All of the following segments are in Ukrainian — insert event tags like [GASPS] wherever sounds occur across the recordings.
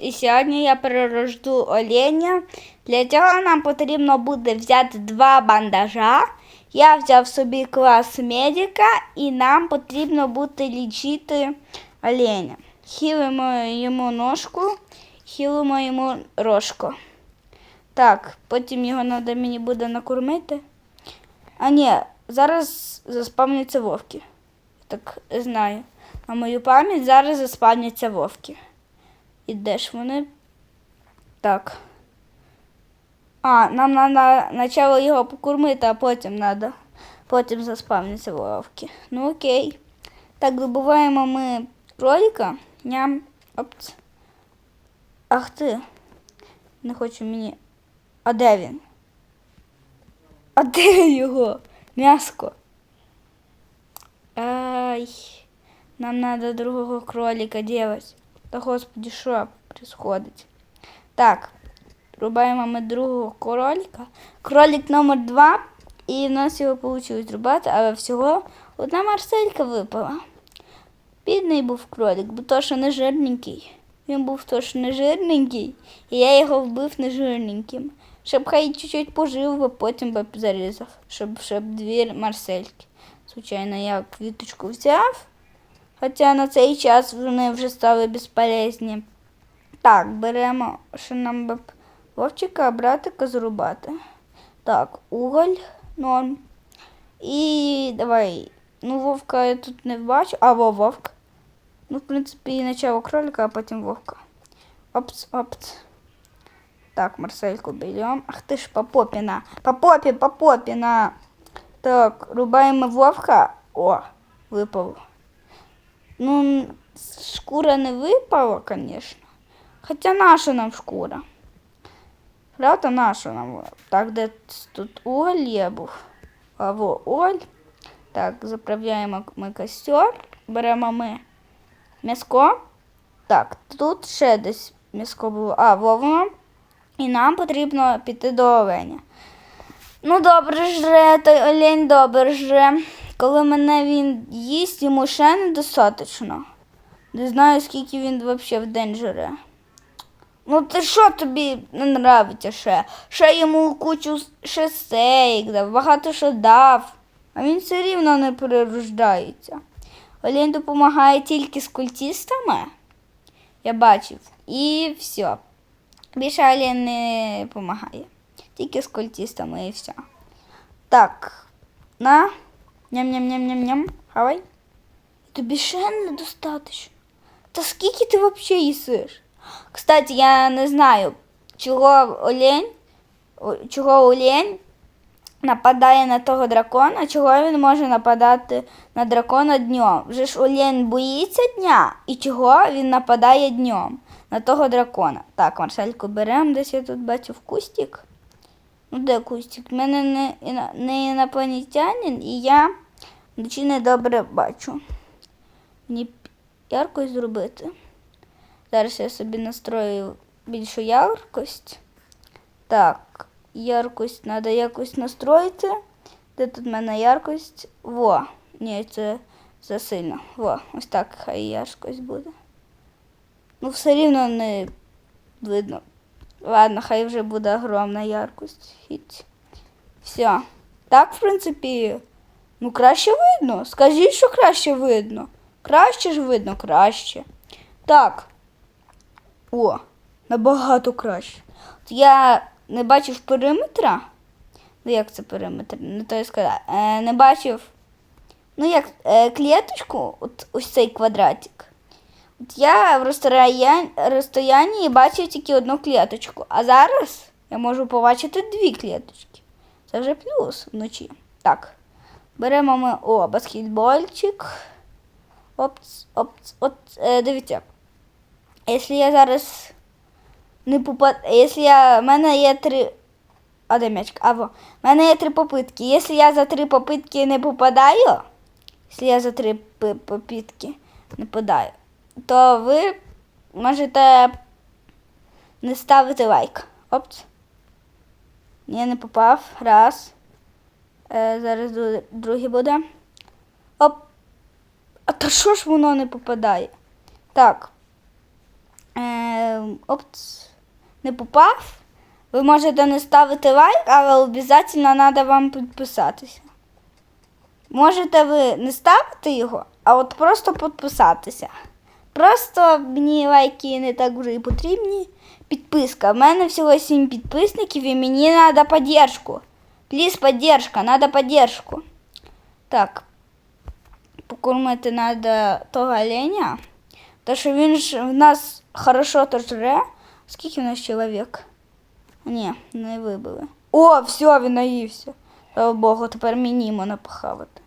І сьогодні я перерожду оленя. Для цього нам потрібно буде взяти два бандажа. Я взяв собі клас медика і нам потрібно буде лічити оленя. Хілимо йому ножку, хілимо йому рожку. Так, потім його треба мені буде накормити. А ні, зараз заспавняться вовки. Так знаю. На мою пам'ять зараз заспавняться вовки. І де ж вони? Так. А, нам треба спочатку його покормити, а потім треба. Потім заспавняться вовки. Ну окей. Так, добуваємо ми кролика. Ням. Опц. Ах ти. Не хочу мені. А де він? А де його? М'яско. Ай. Нам надо другого кролика делать. Та господи, що происходить? Так, рубаємо ми другого кролика. Кролик номер два. І в нас його вийшло зрубати, але всього одна марселька випала. Бідний був кролик, бо то, що не жирненький. Він був то, що не жирненький, і я його вбив не жирненьким. Щоб хай чуть-чуть пожив, бо потім би зарізав, щоб, щоб дві марсельки. Звичайно, я квіточку взяв. Хоча на цей час вони вже стали безполезні. Так, беремо, що нам би вовчика, братика зрубати. Так, уголь, норм. І давай. Ну, вовка я тут не бачу. А, во, вовк. Ну, в принципі, начало кролика, а потім вовка. Опц, опц. Так, Марсельку берем. Ах ти ж Попопіна. Попопі, Попопіна. Так, рубаємо вовка. О, випав. Ну, шкура не випала, звісно. Хоча наша нам шкура. Правда, наша нам. Так, де тут уголь є був. А во оль. Так, заправляємо ми костер. Беремо ми м'яско. Так, тут ще десь м'яско було. А, вовно. І нам потрібно піти до оленя. Ну, добре жре, той олень добре жре. Коли мене він їсть, йому ще недостатньо. Не знаю, скільки він взагалі в день жре. Ну, ти що тобі не нравиться ще? Ще йому кучу ще стейк дав, багато що дав. А він все рівно не перерождається. Олень допомагає тільки з культистами. Я бачив. І все. Більше Олень не допомагає. Тільки з культистами і все. Так. На. Ням-ням-ням-ням-ням. Хавай. Тобі ще недостатньо. Та скільки ти взагалі їсиш? Кстати, я не знаю, чого олень, чого олень нападає на того дракона, чого він може нападати на дракона днем. Вже ж олень боїться дня, і чого він нападає днем на того дракона. Так, Марсельку беремо, десь я тут бачу в кустик. Ну, де кустик? У мене не, не інопланетянин, і я вночі недобре бачу. Мені б яркость зробити. Зараз я собі настрою більшу яркость. Так, яркость треба якось настроїти. Де тут в мене яркость? Во. Ні, це засильно. Во, ось так хай яркость буде. Ну, все рівно не видно. Ладно, хай вже буде огромна яркость. Все. Так, в принципі, ну краще видно. Скажіть, що краще видно. Краще ж видно, краще. Так. О, набагато краще. Я не бачив периметра. Ну, як це периметр? Не то я сказав. Е, не бачив. Ну, як е, клеточку, от ось цей квадратик. Я в розстоянні, бачив тільки одну клеточку. А зараз я можу побачити дві клеточки. Це вже плюс вночі. Так. Беремо ми о, баскетбольчик. Опц, опц, от, е, дивіться. Якщо я зараз не попад... Якщо я... в мене є три... А де м'ячик? А, во. В мене є три попитки. Якщо я за три попитки не попадаю, якщо я за три попитки не попадаю, то ви можете не ставити лайк. Опц. Ні, не попав. Раз. Е, зараз другий буде. Оп. А то що ж воно не попадає? Так. Е, опц, не попав, ви можете не ставити лайк, але обов'язково треба вам підписатися. Можете ви не ставити його, а от просто підписатися. Просто мені лайки не так вже і потрібні. Підписка. У мене всього 7 підписників і мені треба підтримку. Пліз підтримка, треба підтримку. Так. Покормити треба того оленя. То що він ж в нас хорошо то жре. Скільки в нас чоловік? Ні, не вибили. О, все, він наївся. Слава Богу, тепер мені можна похавати.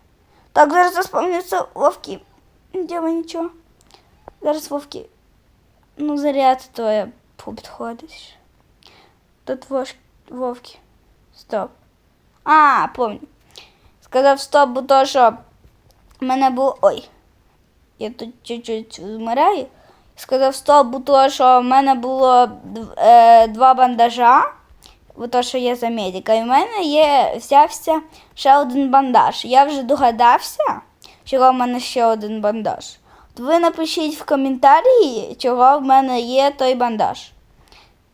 Так, зараз заспавняться вовки. Діва нічого. Зараз вовки. Ну, заряд то підходиш. Тут вовки. Стоп. А, помню. Сказав стоп, бо то, що в мене було. Ой. Я тут чуть-чуть вмираю. Сказав стоп, бо то, що в мене було е, два бандажа. Бо то, що я за медика. І в мене є взявся ще один бандаж. Я вже догадався, чого в мене ще один бандаж. Ви напишіть в коментарі, чого в мене є той бандаж.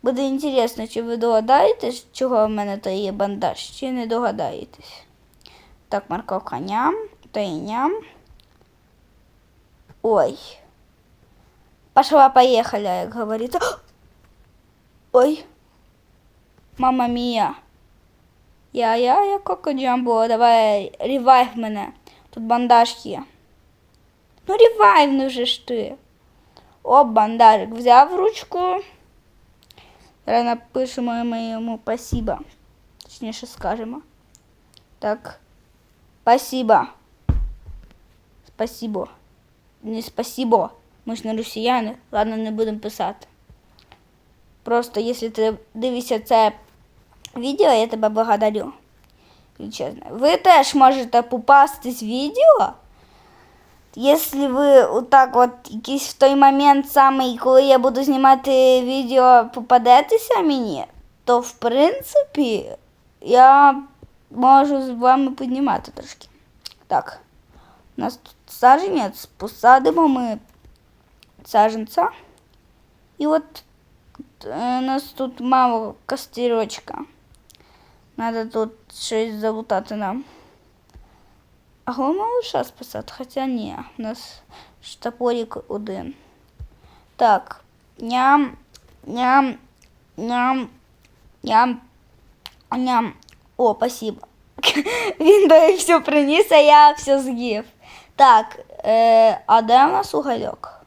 Буде інтересно, чи ви догадаєтесь, чого в мене той є бандаж, чи не догадаєтесь. Так, морковка ням, то ням. Ой. Пошла, поехали, як говорится. [GASPS] Ой. Мама мія. Я, я, я Коко Джамбо, давай ревайв мене. Тут бандаж є. Ну ревайв ну вже ж ти. О, бандажик взяв ручку. Зараз напишемо йому спасибо. Точніше скажемо. Так. Спасибо. Спасибо. Не спасибо. Ми ж не росіяни. Ладно, не будемо писати. Просто, якщо ти дивишся це відео, я тебе благодарю. Чесно. Ви теж можете попасти з відео. Якщо ви отак от якийсь в той момент самий, коли я буду знімати відео, попадетеся мені, то в принципі я можу з вами піднімати трошки. Так. У нас тут саджанець, посадимо ми саджанця. І от е, у нас тут мало костерочка. Надо тут щось залутати нам. А головне лише списати, хоча ні, у нас ж один. Так, ням, ням, ням, ням, ням. О, спасибо. [LAUGHS] Він дає все приніс, а я все з'їв. Так, е, а де у нас угольок?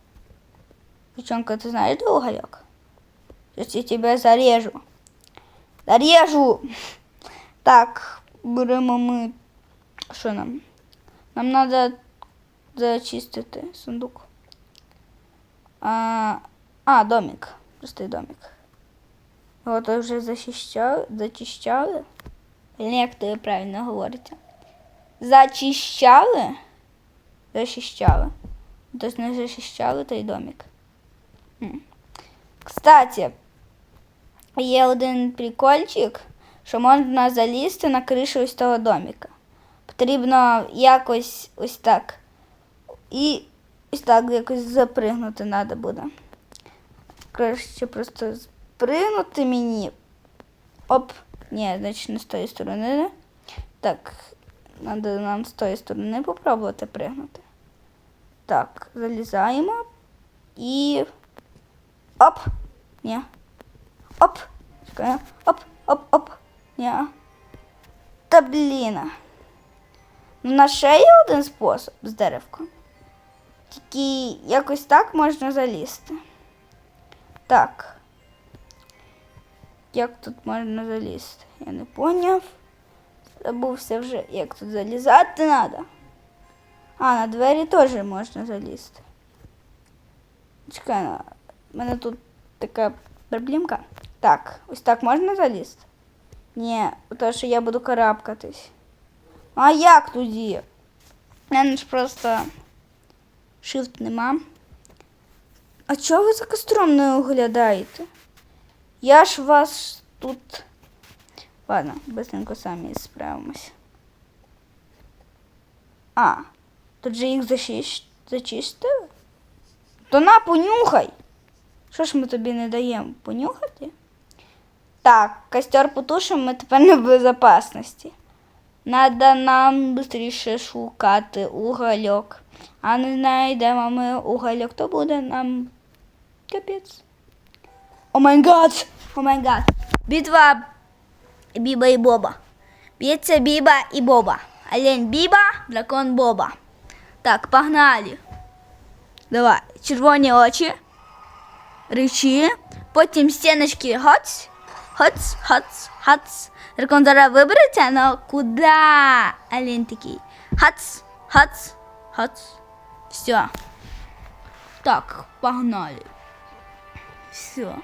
Девчонка, ты знаешь, где угольок? Сейчас я тебя зарежу. Зарежу! [LAUGHS] Так, беремо ми. Що нам? Нам треба зачистити сундук. А, а домик. Простий домик. То вже зачищали. Или як то правильно говорите? Зачищали? Зачищали. Тобто не зачищали той домик. Кстати, є один прикольчик, що можна залізти на кришу ось того домика. Потрібно якось ось так. І ось так якось запригнути треба буде. Краще просто спригнути мені. Оп. Ні, значить не з тої сторони. Так, треба нам з тої сторони попробувати пригнути. Так, залізаємо і. Оп! Ні. Оп! Чекай. Оп, оп, оп. Ні. Та блін. Ну, на ще є один спосіб з деревком. Тільки якось так можна залізти. Так. Як тут можна залізти? Я не поняв. Забувся вже, як тут залізати треба. А, на двері теж можна залізти. Чекай, на- в мене тут така проблемка. Так, ось так можна залізти? Ні, тому що я буду карабкатись. А як тоді? У мене ж просто shift нема. А чого ви за костром не оглядаєте? Я ж вас тут. Ладно, быстренько самі справимось. А, тут же їх зачищ... зачистили? То на, понюхай. Що ж ми тобі не даємо? Понюхати? Так, костер потушимо, ми тепер не в безопасності. Надо нам швидше шукати угольок. А не знайдемо ми угольок, то буде нам капець. О май гад! О май гад! Битва Біба і Боба. Б'ється Біба і Боба. Олень Біба, дракон Боба. Так, погнали. Давай, червоні очі. Речі. Потім стіночки гоц. Хоц, хоц, хоц. Дракон зараз вибереться, но куди? Олень такий. Хац, хац, хац. Все. Так, погнали. Все.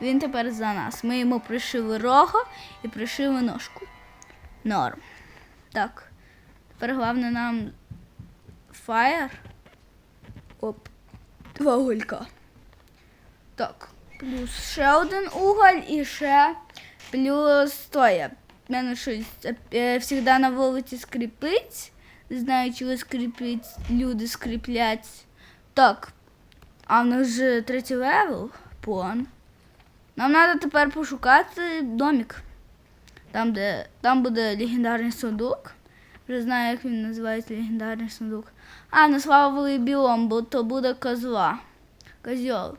Він тепер за нас. Ми йому пришили рога і пришили ножку. Норм. Так. Тепер головне нам фаєр. Оп. Два гулька. Так. Плюс ще один уголь і ще плюс тоє. У мене щось е, завжди на вулиці скрипить. Не знаю, чи ви скріплять, люди скріплять. Так. А в нас же третій левел. Пон. Нам треба тепер пошукати домик. Там, де там буде легендарний сундук. Вже знаю, як він називається легендарний сундук. А, назвали біом, бо то буде козла. Козьол.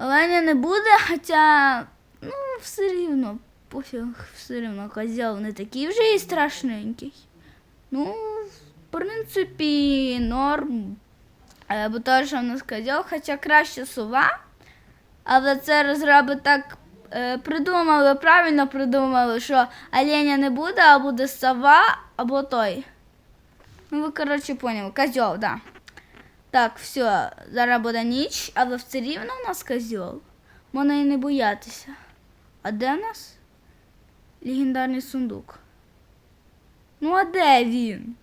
Оленя не буде, хоча, ну, все рівно, пофіг, все рівно козьол не такий вже і страшненький. Ну, в принципі, норм. Е, Бо то, що в нас козьол, хоча краще сова. Але це розраби так е, придумали, правильно придумали, що оленя не буде, а буде сова або той. Ну, ви, коротше, поняли. Козьол, да. Так, все, зараз буде ніч, але все рівно у нас козьол. Можна і не боятися. А де в нас? Легендарний сундук. Ну, а де він?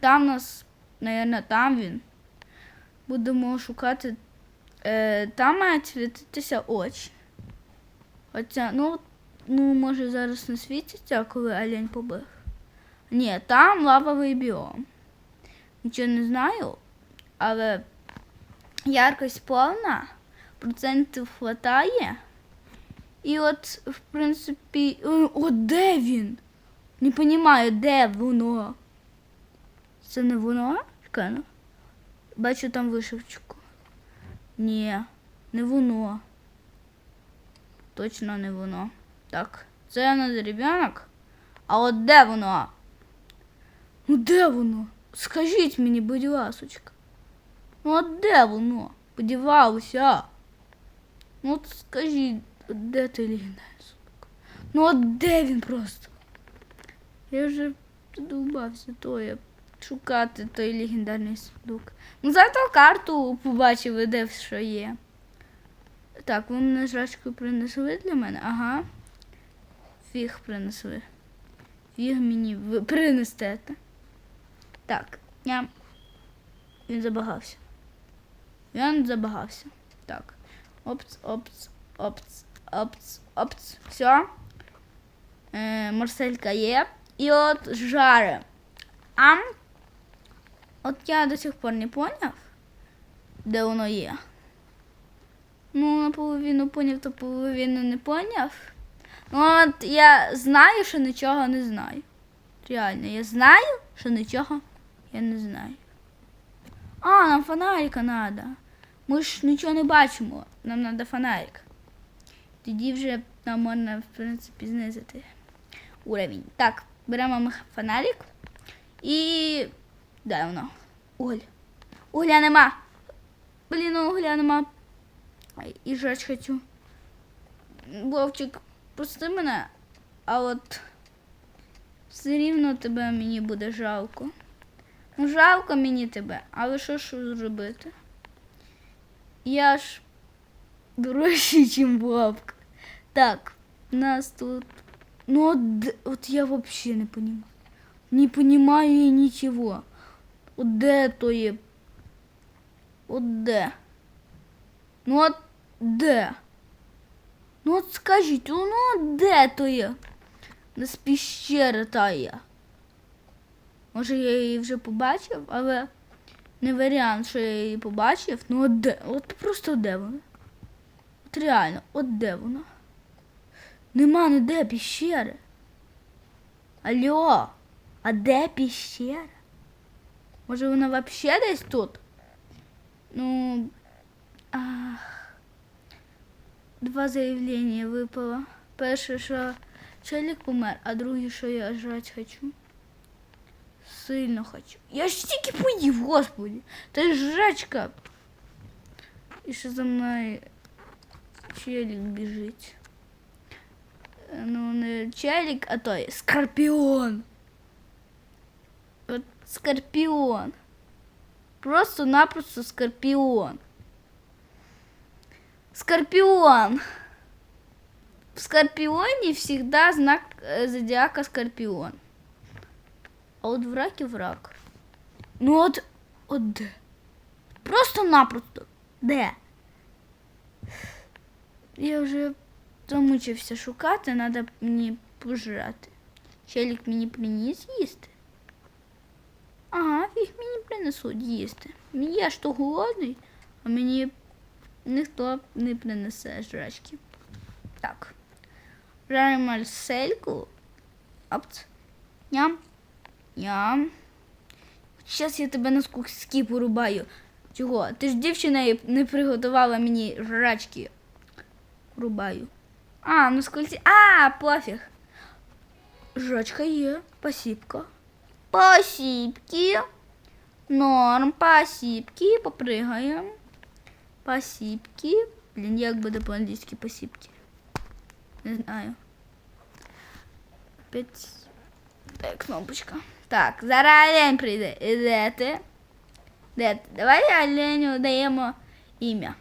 Там нас, мабуть, там він. Будемо шукати Е, там мають світитися очі. Хоча, ну, ну, може зараз не світиться, коли олень побив. Ні, там лавовий біом. Нічого не знаю, але яркость повна, процентів хватає. І от, в принципі, о, де він? Не розумію, де воно? Це не воно? Чекай, ну. Бачу там вишивчику. Ні, не воно. Точно не воно. Так, це не дерев'янок. А от де воно? Ну де воно? Скажіть мені, будь ласочка. Ну от де воно? Подівалося. Ну от скажіть, де ти лігнеш? Ну от де він просто? Я вже задовбався тою шукати той легендарний сундук. Ну, зато карту побачили, де що є. Так, ви мене жрачку принесли для мене? Ага. Фіг принесли. Фіг мені ви принестете. Так, я. Він забагався. Він забагався. Так. Опц, опц, опц, опц, опц. Все. Е, Марселька є. І от жаре. А От я до сих пор не поняв, де воно є. Ну, наполовину поняв, то половину не поняв. Ну, от я знаю, що нічого не знаю. Реально, я знаю, що нічого я не знаю. А, нам фонарика треба. Ми ж нічого не бачимо. Нам треба фонарик. Тоді вже нам можна, в принципі, знизити уровень. Так, беремо ми фонарик і. Де воно? Уголь. Угля нема. Блін, угля нема. І жрать хочу. Вовчик, прости мене, а от все рівно тебе мені буде жалко. Ну, жалко мені тебе, але що ж зробити? Я ж дорожчий, ніж Вовк. Так, нас тут. Ну, от, от я взагалі не понимаю. Не понимаю я нічого. От де то є? От де? Ну от де? Ну от скажіть, ну от де то є? Десь піщера та є. Може я її вже побачив, але не варіант, що я її побачив. Ну от де? От просто де вона? От реально, от де вона? Нема ніде піщери. Алло, а де піщера? Може вона вообще десь тут? Ну. Ах. Два заявлення випало. Перше, що челік помер, а друге, що я жрать хочу. Сильно хочу. Я ж тільки поїв, господи. Та ж жрачка. І що за мною челік біжить. Е, Ну, не челік, а той скорпіон. От скорпіон. Просто-напросто скорпіон. Скорпион. В Скорпионе всегда знак э, зодиака Скорпион. А вот в раке враг. Ну от, от де? Просто-напросто. Де? Я вже замучився шукати, треба мені пожрати. Челік мені приніс їсти. Ага, їх мені принесуть їсти. Я ж то голодний, а мені ніхто не принесе жрачки. Так. Жаримо сельку. Опц. Ням. Ням. Зараз я тебе на куски порубаю. Чого? Ти ж дівчина не приготувала мені жрачки. Рубаю. А, ну скільки. А, пофіг. Жрачка є. Посіпка. Посіпки. Норм, посіпки. Попригаємо. Посіпки. Блін, як буде по-англійськи посіпки? Не знаю. Опять. Де кнопочка. Так, зараз олень прийде. І Де ти? Де ти? Давай оленю даємо ім'я.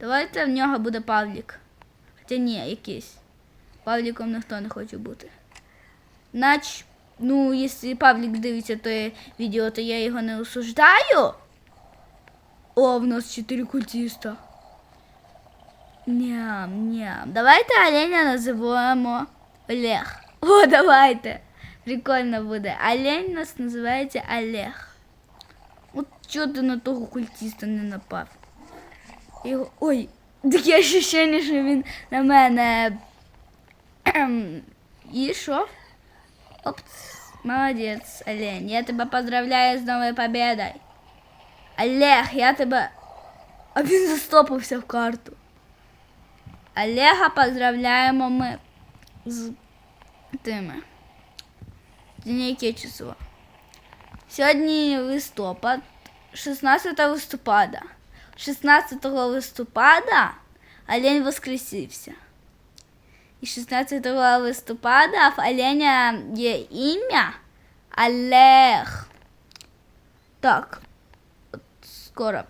Давайте в нього буде Павлік. Хоча ні, якийсь. Павліком ніхто не хоче бути. Нач, ну, якщо Павлік дивиться те відео, то я його не осуждаю. О, в нас чотири культиста. Ням, ням. Давайте оленя називаємо Олег. О, давайте. Прикольно буде. Олень у нас називається Олег. От чого ти на того культиста не напав? Його... Ой, таке ощущення, що він на мене. Кхем. І що? Опс. Молодець, Олень. Я тебе поздравляю з новою победою. Олег, я тебе. А він застопився в карту. Олега поздравляємо ми з тими. Сьогодні яке число? Сьогодні листопад, 16 листопада. 16 листопада олень воскресився. І 16 листопада в оленя є ім'я Олег. Так, от скоро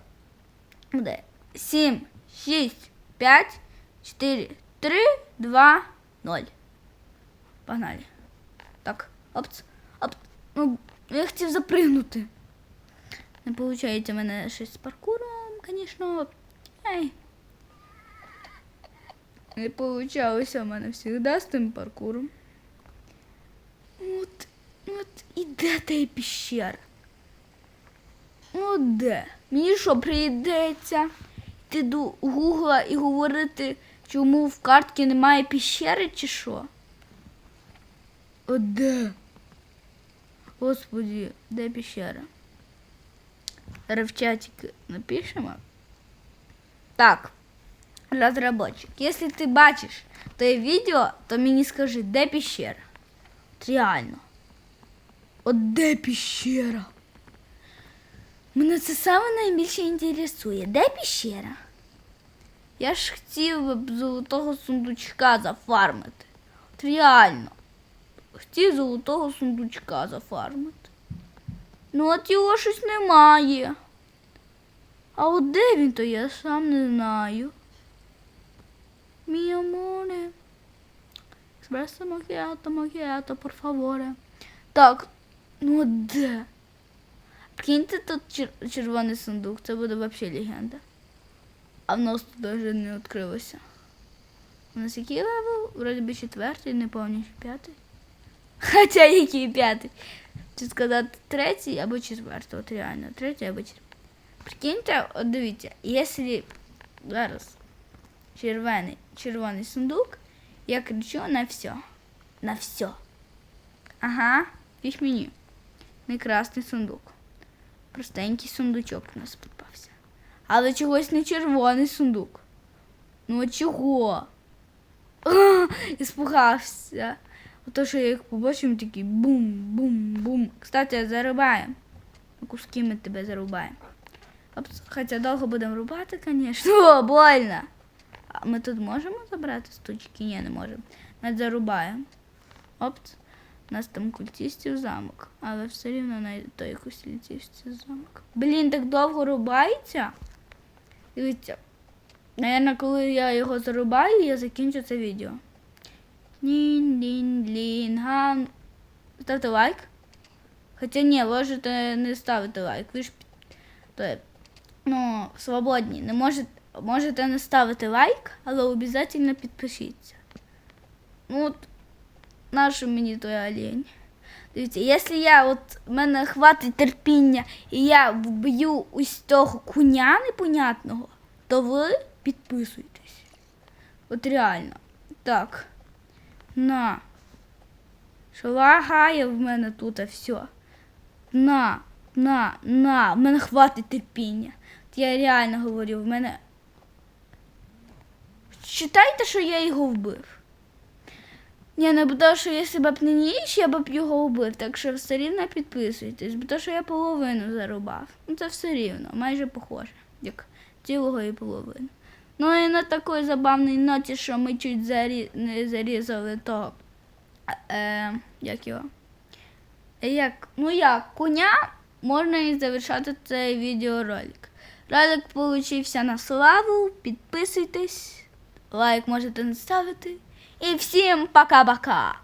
буде. 7, 6, 5, 4, 3, 2, 0. Погнали. Так, Опц, опц. Ну, я хотів запригнути. Не виходить у мене щось з паркуром, звісно. Ей. Не вийшло у мене завжди з тим паркуром. От, от і де та піщера? Ну де? Мені що прийдеться йти до Гугла і говорити, чому в картці немає піщери чи що? О, де? Господи, де піщера? Зараз в чатик напишемо. Так, розробочик, якщо ти бачиш те відео, то мені скажи, де піщера? От реально. От де піщера? Мене це саме найбільше інтересує. Де піщера? Я ж хотів б золотого сундучка зафармити. От реально. Хотів золотого сундучка зафармити. Ну, от його щось немає. А от де він то я сам не знаю. Мій аморе. Еспресо макіато, макіато, por favore. Так, ну от де? Прикиньте тут чер- червоний сундук, це буде взагалі легенда. А в нас тут навіть не відкрилося. У нас який левел? Вроді би четвертий, не пам'ятаю, п'ятий. Хоча який п'ятий. чи сказати третій або четвертий. От реально, третій або четвертий. Прикиньте, от дивіться, якщо зараз червоний, червоний сундук, я кричу на все. На все. Ага, фіш мені. Не красний сундук. Простенький сундучок у нас попався. Але чогось не червоний сундук. Ну чого? Іспугався. Ото, що я їх побачив, він такий бум-бум-бум. Кстати, зарубаємо. На куски ми тебе зарубаємо. Хоча довго будемо рубати, звісно. О, больно. А ми тут можемо забрати стучки? Ні, не можемо. Ми зарубаємо. Опс. У нас там культистів замок, але все рівно знайде той культистів замок. Блін, так довго рубається. Дивіться. Наверно, коли я його зарубаю, я закінчу це відео. Нін, лін, лін, ган. Ставте лайк. Хоча ні, можете не ставити лайк. Ви ж то, ну, свободні. Не можете, можете не ставити лайк, але обов'язково підпишіться. Ну от нашу мені той олень. Дивіться, якщо я от мене хватить терпіння і я вб'ю ось того куня непонятного, то ви підписуйтесь. От реально. Так. На. Що лагає в мене тут а все. На, на, на. В мене хватить терпіння. От я реально говорю, в мене. Читайте, що я його вбив. Ні, не бо то, що якщо б не ніч, я б його вбив, так що все рівно підписуйтесь, бо то, що я половину зарубав. Ну це все рівно, майже похоже, як цілого і половину. Ну і на такій забавній ноті, що ми чуть зарі... не зарізали того. Е, як його? Як, ну як, коня можна і завершати цей відеоролик. Ролик получився на славу. Підписуйтесь, лайк можете не ставити. І всім пока-пока!